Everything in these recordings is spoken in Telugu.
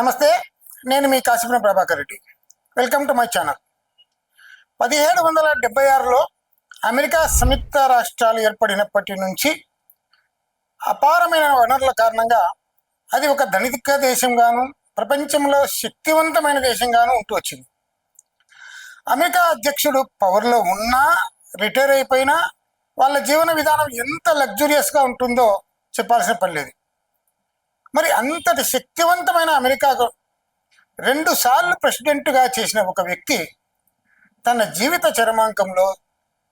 నమస్తే నేను మీ Kasipuram Prabhakar Reddy. Welcome to my channel పదిహేడు వందల డెబ్బై ఆరులో అమెరికా సంయుక్త రాష్ట్రాలు ఏర్పడినప్పటి నుంచి అపారమైన వనరుల కారణంగా అది ఒక ధనిక దేశంగాను ప్రపంచంలో శక్తివంతమైన దేశంగాను ఉంటూ వచ్చింది. అమెరికా అధ్యక్షుడు పవర్లో ఉన్నా రిటైర్ అయిపోయినా వాళ్ళ జీవన విధానం ఎంత లగ్జూరియస్గా ఉంటుందో చెప్పాల్సిన పని లేదు. మరి అంతటి శక్తివంతమైన అమెరికాకు రెండు సార్లు ప్రెసిడెంట్గా చేసిన ఒక వ్యక్తి తన జీవిత చరమాంకంలో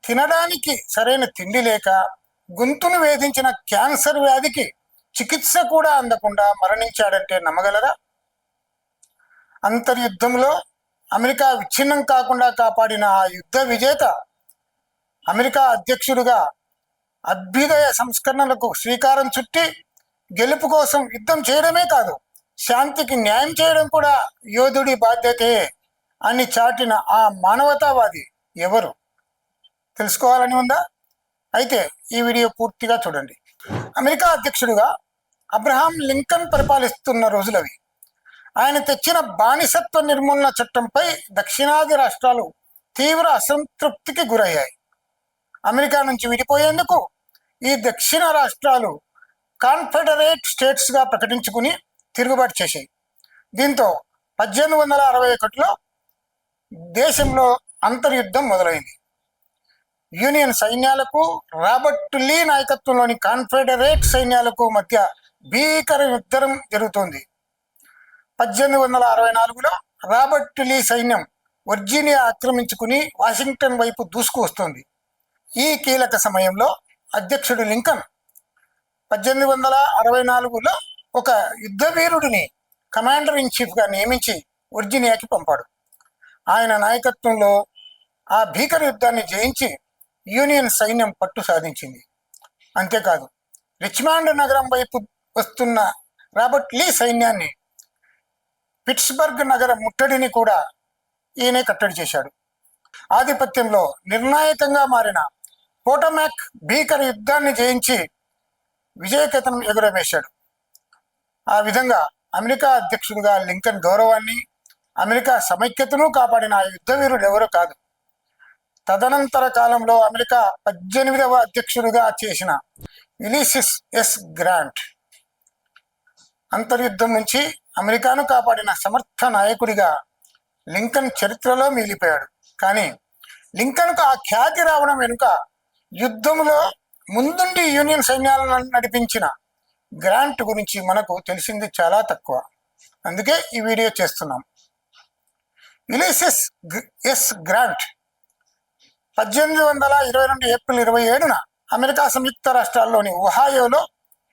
తినడానికి సరైన తిండి లేక గొంతును వేధించిన క్యాన్సర్ వ్యాధికి చికిత్స కూడా అందకుండా మరణించాడంటే నమ్మగలరా అంతర్యుద్ధంలో అమెరికా విచ్ఛిన్నం కాకుండా కాపాడిన ఆ యుద్ధ విజేత అమెరికా అధ్యక్షుడిగా అభ్యుదయ సంస్కరణలకు శ్రీకారం చుట్టి గెలుపు కోసం యుద్ధం చేయడమే కాదు శాంతికి న్యాయం చేయడం కూడా యోధుడి బాధ్యతే అని చాటిన ఆ మానవతావాది ఎవరు? తెలుసుకోవాలని ఉందా? అయితే ఈ వీడియో పూర్తిగా చూడండి. అమెరికా అధ్యక్షుడిగా అబ్రహాం లింకన్ పరిపాలిస్తున్న రోజులవి. ఆయన తెచ్చిన బానిసత్వ నిర్మూలన చట్టంపై దక్షిణాది రాష్ట్రాలు తీవ్ర అసంతృప్తికి గురయ్యాయి. అమెరికా నుంచి విడిపోయేందుకు ఈ దక్షిణ రాష్ట్రాలు కాన్ఫెడరేట్ స్టేట్స్గా ప్రకటించుకుని తిరుగుబాటు చేశాయి. దీంతో పద్దెనిమిది వందల అరవై ఒకటిలో దేశంలో అంతర్యుద్ధం మొదలైంది. యూనియన్ సైన్యాలకు రాబర్ట్ లీ నాయకత్వంలోని కాన్ఫెడరేట్ సైన్యాలకు మధ్య భీకర యుద్ధం జరుగుతోంది. పద్దెనిమిది వందల అరవై నాలుగులో రాబర్ట్ లీ సైన్యం వర్జీనియా ఆక్రమించుకుని వాషింగ్టన్ వైపు దూసుకు వస్తుంది ఈ కీలక సమయంలో అధ్యక్షుడు లింకన్ పద్దెనిమిది వందల అరవై నాలుగులో ఒక యుద్ధ వీరుడిని కమాండర్ ఇన్ చీఫ్గా నియమించి వర్జీనియాకి పంపాడు. ఆయన నాయకత్వంలో ఆ భీకర యుద్ధాన్ని జయించి యూనియన్ సైన్యం పట్టు సాధించింది. అంతేకాదు రిచ్మాండ్ నగరం వైపు వస్తున్న రాబర్ట్ లీ సైన్యాన్ని పిట్స్బర్గ్ నగర ముట్టడిని కూడా ఈయనే కట్టడి చేశాడు. ఆధిపత్యంలో నిర్ణాయకంగా మారిన పోటమాక్ భీకర యుద్ధాన్ని జయించి విజయకేతనం ఎగురవేశాడు. ఆ విధంగా అమెరికా అధ్యక్షుడిగా లింకన్ గౌరవాన్ని అమెరికా సమైక్యతను కాపాడిన ఆ యుద్ధ వీరుడు ఎవరో కాదు. తదనంతర కాలంలో అమెరికా పద్దెనిమిదవ అధ్యక్షుడిగా చేసిన యులిసిస్ ఎస్ గ్రాంట్ అంతర్యుద్ధం నుంచి అమెరికాను కాపాడిన సమర్థ నాయకుడిగా లింకన్ చరిత్రలో మిగిలిపోయాడు. కానీ లింకన్కు ఆ ఖ్యాతి రావడం వెనుక యుద్ధంలో ముందుండి యూనియన్ సైన్యాలను నడిపించిన గ్రాంట్ గురించి మనకు తెలిసింది చాలా తక్కువ. అందుకే ఈ వీడియో చేస్తున్నాం. యులిసిస్ ఎస్ గ్రాంట్ పద్దెనిమిది వందల ఇరవై రెండు ఏప్రిల్ ఇరవై ఏడున అమెరికా సంయుక్త రాష్ట్రాల్లోని ఒహాయోలో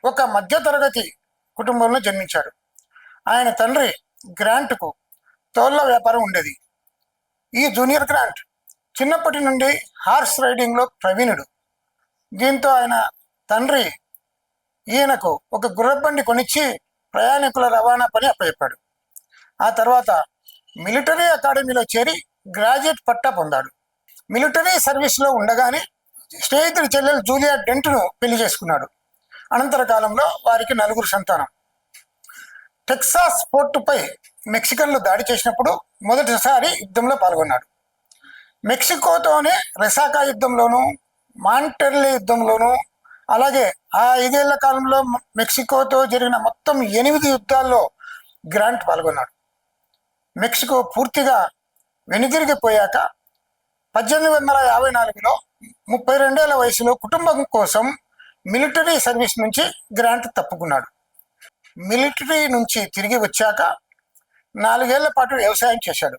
ఒక మధ్యతరగతి కుటుంబంలో జన్మించాడు. ఆయన తండ్రి గ్రాంట్కు తోళ్ళ వ్యాపారం ఉండేది. ఈ జూనియర్ గ్రాంట్ చిన్నప్పటి నుండి హార్స్ రైడింగ్లో ప్రవీణుడు. దీంతో ఆయన తండ్రి ఈయనకు ఒక గుర్రబండి కొనిచ్చి ప్రయాణికుల రవాణా పని అప్పచెప్పాడు. ఆ తర్వాత మిలిటరీ అకాడమీలో చేరి గ్రాడ్యుయేట్ పట్టా పొందాడు. మిలిటరీ సర్వీస్లో ఉండగానే స్నేహితుడి చెల్లెలు జూలియా డెంట్ను పెళ్ళి చేసుకున్నాడు. అనంతర కాలంలో వారికి నలుగురు సంతానం. టెక్సాస్ పోర్టుపై మెక్సికన్లు దాడి చేసినప్పుడు మొదటిసారి యుద్ధంలో పాల్గొన్నాడు. మెక్సికోతోనే రెసాకా యుద్ధంలోనూ మాంటెర్లీ యుద్ధంలోనూ అలాగే ఆ ఐదేళ్ళ కాలంలో మెక్సికోతో జరిగిన మొత్తం ఎనిమిది యుద్ధాల్లో గ్రాంట్ పాల్గొన్నాడు. మెక్సికో పూర్తిగా వెనుదిరిగిపోయాక పద్దెనిమిది వందల యాభై నాలుగులో ముప్పై రెండేళ్ళ వయసులో కుటుంబం కోసం మిలిటరీ సర్వీస్ నుంచి గ్రాంట్ తప్పుకున్నాడు. మిలిటరీ నుంచి తిరిగి వచ్చాక నాలుగేళ్ళ పాటు వ్యవసాయం చేశాడు.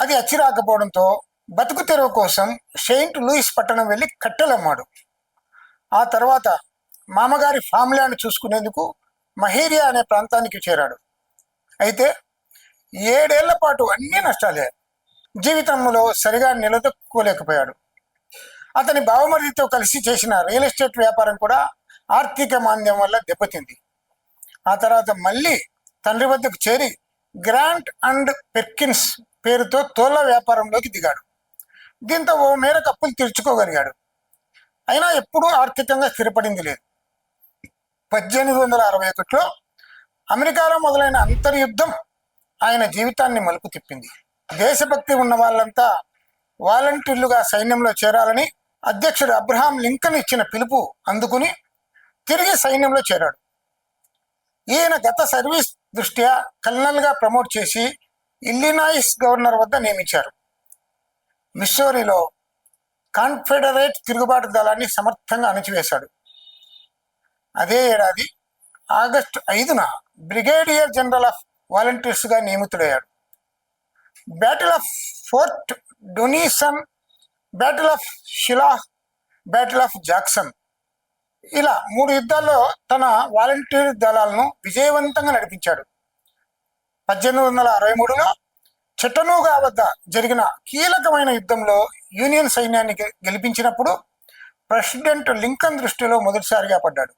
అది అచ్చి రాకపోవడంతో బతుకు తెరువు కోసం సెయింట్ లూయిస్ పట్టణం వెళ్ళి కట్టెలమ్మాడు. ఆ తర్వాత మామగారి ఫామ్ ల్యాండ్ చూసుకునేందుకు మహేరియా అనే ప్రాంతానికి చేరాడు. అయితే ఏడేళ్ళ పాటు అన్ని నష్టాలే జీవితంలో సరిగా నిలదొక్కుకోలేకపోయాడు. అతని బావమరిదితో కలిసి చేసిన రియల్ ఎస్టేట్ వ్యాపారం కూడా ఆర్థిక మాంద్యం వల్ల దెబ్బతింది. ఆ తర్వాత మళ్ళీ తండ్రి వద్దకు చేరి గ్రాంట్ అండ్ పెర్కిన్స్ పేరుతో తోళ్ళ వ్యాపారంలోకి దిగాడు. దీంతో ఓ మేరకు అప్పులు తీర్చుకోగలిగాడు. అయినా ఎప్పుడూ ఆర్థికంగా స్థిరపడింది లేదు. పద్దెనిమిది వందల అరవై ఒకటిలో అమెరికాలో మొదలైన అంతర్యుద్ధం ఆయన జీవితాన్ని మలుపు తిప్పింది. దేశభక్తి ఉన్న వాళ్ళంతా వాలంటీర్లుగా సైన్యంలో చేరాలని అధ్యక్షుడు అబ్రహాం లింకన్ ఇచ్చిన పిలుపు అందుకుని తిరిగి సైన్యంలో చేరాడు. ఈయన గత సర్వీస్ దృష్ట్యా కల్నల్గా ప్రమోట్ చేసి ఇల్లినాయిస్ గవర్నర్ వద్ద నియమించారు. మిస్సోరీలో కాన్ఫెడరేట్ తిరుగుబాటు దళాన్ని సమర్థంగా అణచివేశాడు. అదే ఏడాది ఆగస్టు ఐదున బ్రిగేడియర్ జనరల్ ఆఫ్ వాలంటీర్స్గా నియమితుడయ్యాడు. Battle of Fort Donelson battle of Shiloh battle of Jackson ఇలా మూడు యుద్ధాల్లో తన వాలంటీర్ దళాలను విజయవంతంగా నడిపించాడు. పద్దెనిమిది వందల అరవై మూడులో చెట్టనూగా వద్ద జరిగిన కీలకమైన యుద్ధంలో యూనియన్ సైన్యాన్ని గె- గెలిపించినప్పుడు ప్రెసిడెంట్ లింకన్ దృష్టిలో మొదటిసారిగా పడ్డాడు.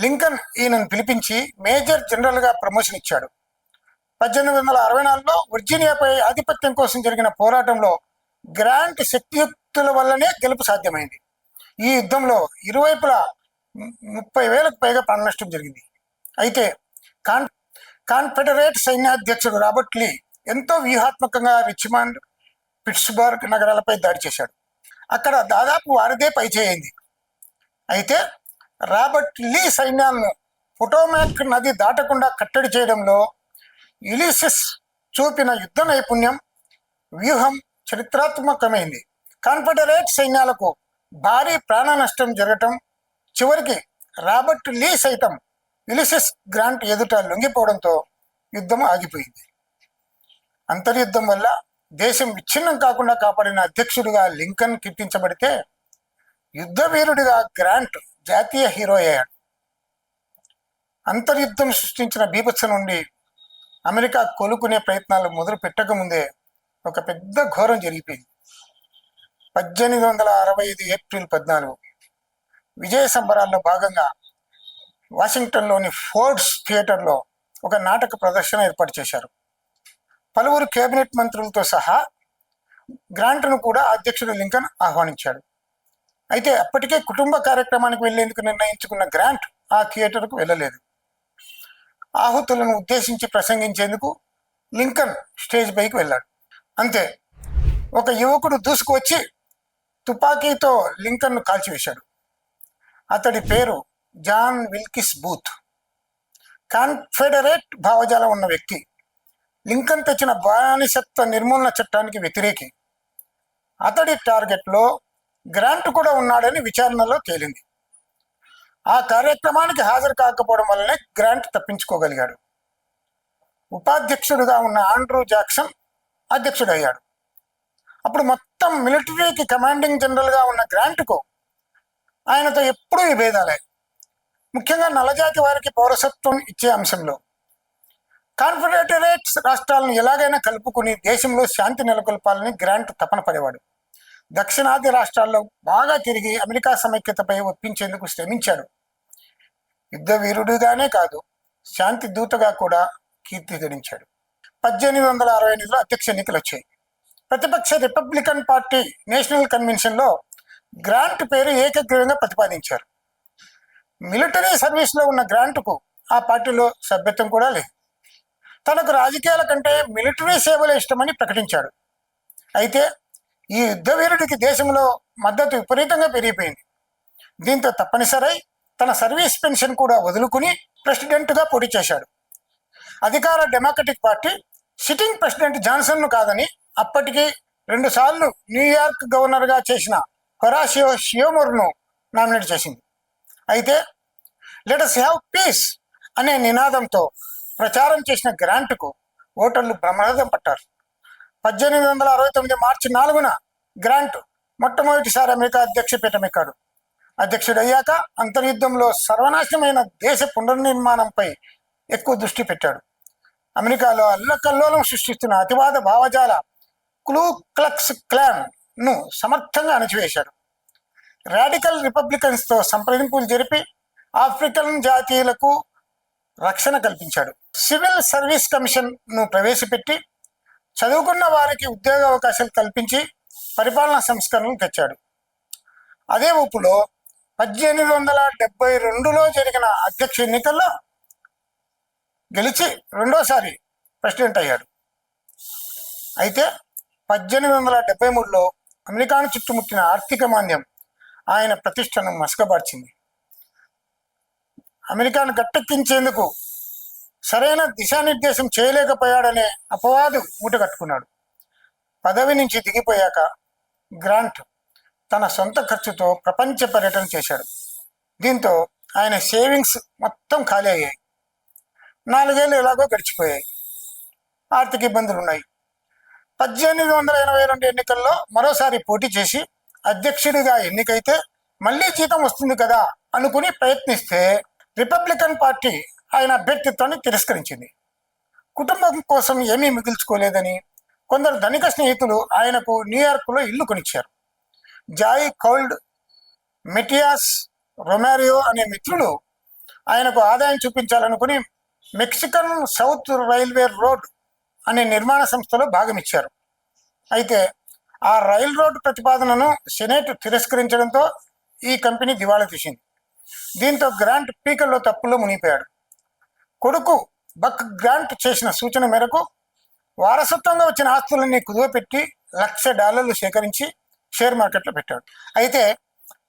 లింకన్ ఈయనను పిలిపించి మేజర్ జనరల్గా ప్రమోషన్ ఇచ్చాడు. పద్దెనిమిది వందల అరవై నాలుగులో వర్జీనియాపై ఆధిపత్యం కోసం జరిగిన పోరాటంలో గ్రాంట్ శక్తియుక్తుల వల్లనే గెలుపు సాధ్యమైంది. ఈ యుద్ధంలో ఇరువైపులా ముప్పై వేలకు పైగా ప్రాణ నష్టం జరిగింది. అయితే కాన్ కాన్ఫెడరేట్ సైన్యాధ్యక్షుడు రాబర్ట్ లీ ఎంతో వ్యూహాత్మకంగా రిచ్మాండ్ పిట్స్బర్గ్ నగరాలపై దాడి చేశాడు. అక్కడ దాదాపు వారిదే పైచేయింది అయితే రాబర్ట్ లీ సైన్యాలను పొటోమాక్ నది దాటకుండా కట్టడి చేయడంలో యులిసిస్ చూపిన యుద్ధ నైపుణ్యం వ్యూహం చరిత్రాత్మకమైంది. కాన్ఫెడరేట్ సైన్యాలకు భారీ ప్రాణ నష్టం జరగటం చివరికి రాబర్ట్ లీ సైతం యులిసిస్ గ్రాంట్ ఎదుట లొంగిపోవడంతో యుద్ధం ఆగిపోయింది. అంతర్యుద్ధం వల్ల దేశం విచ్ఛిన్నం కాకుండా కాపాడిన అధ్యక్షుడిగా లింకన్ కీర్తించబడితే యుద్ధ వీరుడిగా గ్రాంట్ జాతీయ హీరో అయ్యాడు. అంతర్యుద్ధం సృష్టించిన బీభత్స నుండి అమెరికా కొలుకునే ప్రయత్నాలు మొదలు పెట్టకముందే ఒక పెద్ద ఘోరం జరిగిపోయింది. పద్దెనిమిది వందల అరవై ఐదు ఏప్రిల్ పద్నాలుగు విజయ సంబరాల్లో భాగంగా వాషింగ్టన్లోని ఫోర్డ్స్ థియేటర్లో ఒక నాటక ప్రదర్శన ఏర్పాటు చేశారు. పలువురు కేబినెట్ మంత్రులతో సహా గ్రాంట్ను కూడా అధ్యక్షుడు లింకన్ ఆహ్వానించాడు. అయితే అప్పటికే కుటుంబ కార్యక్రమానికి వెళ్ళేందుకు నిర్ణయించుకున్న గ్రాంట్ ఆ థియేటర్కు వెళ్ళలేదు. ఆహుతులను ఉద్దేశించి ప్రసంగించేందుకు లింకన్ స్టేజ్ పైకి వెళ్ళాడు. అంతే. ఒక యువకుడు దూసుకువచ్చి తుపాకీతో లింకన్ను కాల్చివేశాడు. అతడి పేరు జాన్ విల్కిస్ బూత్. కాన్ఫెడరేట్ భావజాలం ఉన్న వ్యక్తి. లింకన్ తెచ్చిన బానిసత్వ నిర్మూలన చట్టానికి వ్యతిరేకి. అతడి టార్గెట్లో గ్రాంట్ కూడా ఉన్నాడని విచారణలో తేలింది. ఆ కార్యక్రమానికి హాజరు కాకపోవడం వల్లనే గ్రాంట్ తప్పించుకోగలిగాడు. ఉపాధ్యక్షుడిగా ఉన్న ఆండ్రూ జాక్సన్ అధ్యక్షుడయ్యాడు. అప్పుడు మొత్తం మిలిటరీకి కమాండింగ్ జనరల్గా ఉన్న గ్రాంట్కు ఆయనతో ఎప్పుడూ విభేదాలే ముఖ్యంగా నల్లజాతి వారికి పౌరసత్వం ఇచ్చే అంశంలో. కాన్ఫెడరేట్ రాష్ట్రాలను ఎలాగైనా కలుపుకుని దేశంలో శాంతి నెలకొల్పాలని గ్రాంట్ తపన పడేవాడు. దక్షిణాది రాష్ట్రాల్లో బాగా తిరిగి అమెరికా సమైక్యతపై ఒప్పించేందుకు శ్రమించాడు యుద్ధ వీరుడుగానే కాదు శాంతి దూతగా కూడా కీర్తి గడించాడు పద్దెనిమిది వందల అరవై ఎనిమిదిలో అధ్యక్ష ఎన్నికలు వచ్చాయి ప్రతిపక్ష రిపబ్లికన్ పార్టీ నేషనల్ కన్వెన్షన్లో గ్రాంట్ పేరు ఏకగ్రీవంగా ప్రతిపాదించారు. మిలిటరీ సర్వీస్లో ఉన్న గ్రాంట్కు ఆ పార్టీలో సభ్యత్వం కూడా లేదు. తనకు రాజకీయాల కంటే మిలిటరీ సేవలే ఇష్టమని ప్రకటించాడు. అయితే ఈ యుద్ధ వీరుడికి దేశంలో మద్దతు విపరీతంగా పెరిగిపోయింది. దీంతో తప్పనిసరై తన సర్వీస్ పెన్షన్ కూడా వదులుకుని ప్రెసిడెంట్గా పోటీ చేశాడు. అధికార డెమోక్రటిక్ పార్టీ సిట్టింగ్ ప్రెసిడెంట్ జాన్సన్ను కాదని అప్పటికి రెండుసార్లు న్యూయార్క్ గవర్నర్గా చేసిన హొరాషియో షియోమోర్ను నామినేట్ చేసింది. అయితే లెటస్ హ్యావ్ పీస్ అనే నినాదంతో ప్రచారం చేసిన గ్రాంట్కు ఓటర్లు ప్రమాదం పట్టారు. పద్దెనిమిది వందల అరవై తొమ్మిది మార్చి నాలుగున గ్రాంట్ మొట్టమొదటిసారి అమెరికా అధ్యక్ష పీఠం అధ్యక్షుడయ్యాక అంతర్యుద్ధంలో సర్వనాశనమైన దేశ పునర్నిర్మాణంపై ఎక్కువ దృష్టి పెట్టాడు. అమెరికాలో అల్లకల్లోలం సృష్టిస్తున్న అతివాద భావజాల క్లూ క్లక్స్ క్లాన్ను సమర్థంగా అణచివేశాడు. రాడికల్ రిపబ్లికన్స్తో సంప్రదింపులు జరిపి ఆఫ్రికన్ జాతీయులకు రక్షణ కల్పించాడు. సివిల్ సర్వీస్ కమిషన్ను ప్రవేశపెట్టి చదువుకున్న వారికి ఉద్యోగ అవకాశాలు కల్పించి పరిపాలనా సంస్కరణలు తెచ్చాడు. అదే ఊపులో పద్దెనిమిది వందల డెబ్బై రెండులో జరిగిన అధ్యక్ష ఎన్నికల్లో గెలిచి రెండోసారి ప్రెసిడెంట్ అయ్యాడు. అయితే పద్దెనిమిది వందల డెబ్బై మూడులో అమెరికాను చుట్టుముట్టిన ఆర్థిక మాంద్యం ఆయన ప్రతిష్టను మసకబార్చింది. అమెరికాను గట్టెక్కించేందుకు సరైన దిశానిర్దేశం చేయలేకపోయాడనే అపవాదు మూటగట్టుకున్నాడు. పదవి నుంచి దిగిపోయాక గ్రాంట్ తన సొంత ఖర్చుతో ప్రపంచ పర్యటన చేశాడు. దీంతో ఆయన సేవింగ్స్ మొత్తం ఖాళీ అయ్యాయి. నాలుగేళ్ళు ఎలాగో గడిచిపోయాయి. ఆర్థిక ఇబ్బందులు ఉన్నాయి పద్దెనిమిది వందల ఎనభై రెండు ఎన్నికల్లో మరోసారి పోటీ చేసి అధ్యక్షుడిగా ఎన్నికైతే మళ్ళీ జీతం వస్తుంది కదా అనుకుని ప్రయత్నిస్తే రిపబ్లికన్ పార్టీ ఆయన అభ్యర్థిత్వాన్ని తిరస్కరించింది. కుటుంబం కోసం ఏమీ మిగిల్చుకోలేదని కొందరు ధనిక స్నేహితులు ఆయనకు న్యూయార్క్లో ఇల్లు కొనిచ్చారు. జాయ్ కౌల్డ్ మెటియాస్ రొమారియో అనే మిత్రులు ఆయనకు ఆదాయం చూపించాలనుకుని మెక్సికన్ సౌత్ రైల్వే రోడ్ అనే నిర్మాణ సంస్థలో భాగం ఇచ్చారు అయితే ఆ రైల్ రోడ్ ప్రతిపాదనను సెనేట్ తిరస్కరించడంతో ఈ కంపెనీ దివాళా తీసింది. దీంతో గ్రాంట్ పీకల్లో తప్పులో మునిగిపోయాడు. కొడుకు బక్ గ్రాంట్ చేసిన సూచన మేరకు వారసత్వంగా వచ్చిన ఆస్తులన్నీ కుదువపెట్టి లక్ష డాలర్లు సేకరించి షేర్ మార్కెట్లో పెట్టాడు. అయితే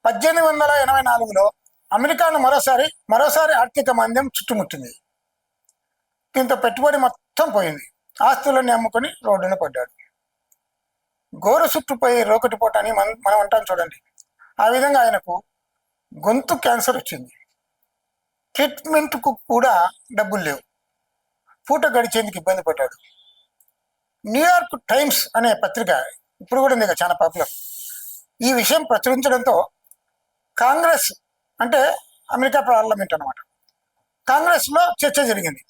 పద్దెనిమిది వందల ఎనభై నాలుగులో అమెరికాను మరోసారి మరోసారి ఆర్థిక మాంద్యం చుట్టుముట్టింది. దీంతో పెట్టుబడి మొత్తం పోయింది. ఆస్తులన్నీ అమ్ముకొని రోడ్డున పడ్డాడు. గోరు చుట్టుపోయి రోకటిపోట అని మనం మనం అంటాం చూడండి. ఆ విధంగా ఆయనకు గొంతు క్యాన్సర్ వచ్చింది. ట్రీట్మెంట్కు కూడా డబ్బులు లేవు. పూట గడిచేందుకు ఇబ్బంది పడ్డాడు. న్యూయార్క్ టైమ్స్ అనే పత్రిక ఇప్పుడు కూడా ఉంది కదా చాలా పాపులర్. ఈ విషయం ప్రచురించడంతో కాంగ్రెస్ అంటే అమెరికా పార్లమెంట్ అనమాట కాంగ్రెస్లో చర్చ జరిగింది.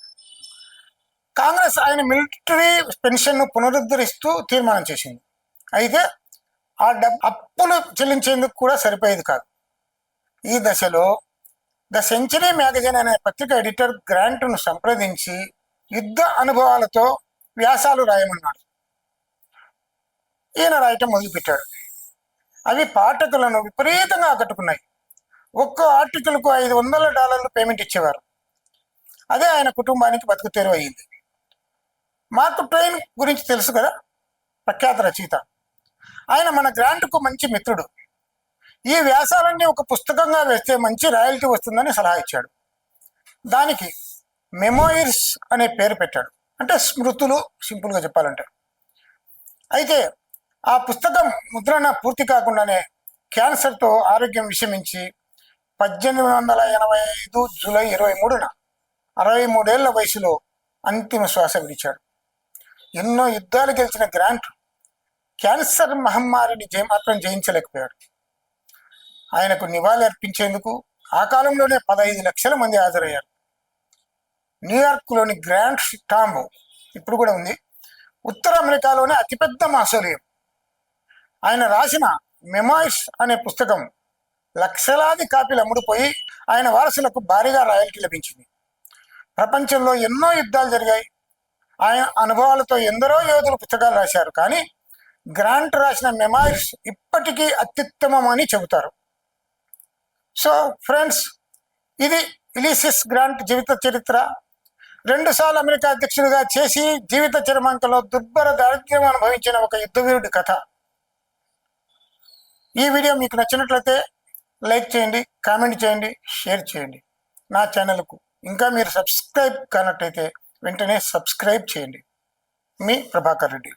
కాంగ్రెస్ ఆయన మిలిటరీ పెన్షన్ను పునరుద్ధరిస్తూ తీర్మానం చేసింది. అయితే ఆ డబ్బు అప్పులు చెల్లించేందుకు కూడా సరిపోయేది కాదు. ఈ దశలో ద సెంచరీ మ్యాగజైన్ అనే పత్రిక ఎడిటర్ గ్రాంట్ను సంప్రదించి యుద్ధ అనుభవాలతో వ్యాసాలు రాయమన్నాడు. ఈయన రాయటం మొదలుపెట్టాడు. అవి పాఠకులను విపరీతంగా ఆకట్టుకున్నాయి. ఒక్కో ఆర్టికల్కు ఐదు వందల డాలర్లు పేమెంట్ ఇచ్చేవారు. అదే ఆయన కుటుంబానికి బతుకు తెరువు అయింది. మార్క్ ట్రైన్ గురించి తెలుసు కదా? ప్రఖ్యాత రచయిత. ఆయన మన గ్రాంట్కు మంచి మిత్రుడు. ఈ వ్యాసాలన్నీ ఒక పుస్తకంగా వేస్తే మంచి రాయల్టీ వస్తుందని సలహా ఇచ్చాడు. దానికి మెమోయిర్స్ అనే పేరు పెట్టాడు. అంటే స్మృతులు సింపుల్గా చెప్పాలంటే. అయితే ఆ పుస్తకం ముద్రణ పూర్తి కాకుండానే క్యాన్సర్తో ఆరోగ్యం విషమించి పద్దెనిమిది వందల ఎనభై ఐదు జూలై ఇరవై మూడున అరవై మూడేళ్ళ వయసులో అంతిమ శ్వాస విడిచాడు. ఎన్నో యుద్ధాలు గెలిచిన గ్రాంట్ క్యాన్సర్ మహమ్మారిని జయ మాత్రం జయించలేకపోయాడు. ఆయనకు నివాళి అర్పించేందుకు ఆ కాలంలోనే పదహైదు లక్షల మంది హాజరయ్యారు. న్యూయార్క్లోని గ్రాండ్ టాంబ్ ఇప్పుడు కూడా ఉంది ఉత్తర అమెరికాలోనే అతిపెద్ద మాసోలియం. ఆయన రాసిన మెమాయిస్ అనే పుస్తకం లక్షలాది కాపీలు అమ్ముడుపోయి ఆయన వారసులకు భారీగా రాయల్టీ లభించింది. ప్రపంచంలో ఎన్నో యుద్ధాలు జరిగాయి. ఆయన అనుభవాలతో ఎందరో యోధులు పుస్తకాలు రాశారు. కానీ గ్రాంట్ రాసిన మెమాయిస్ ఇప్పటికీ అత్యుత్తమం అని చెబుతారు. సో ఫ్రెండ్స్ ఇది ఇలీసిస్ గ్రాంట్ జీవిత చరిత్ర. రెండుసార్లు అమెరికా అధ్యక్షుడిగా చేసి జీవిత చరమాంకలో దుర్భర దారిద్ర్యం అనుభవించిన ఒక యుద్ధవీరుడి కథ. ఈ వీడియో మీకు నచ్చినట్లయితే లైక్ చేయండి కామెంట్ చేయండి షేర్ చేయండి. నా ఛానల్కు ఇంకా మీరు సబ్స్క్రైబ్ కానట్టయితే వెంటనే సబ్స్క్రైబ్ చేయండి. మీ ప్రభాకర్ రెడ్డి.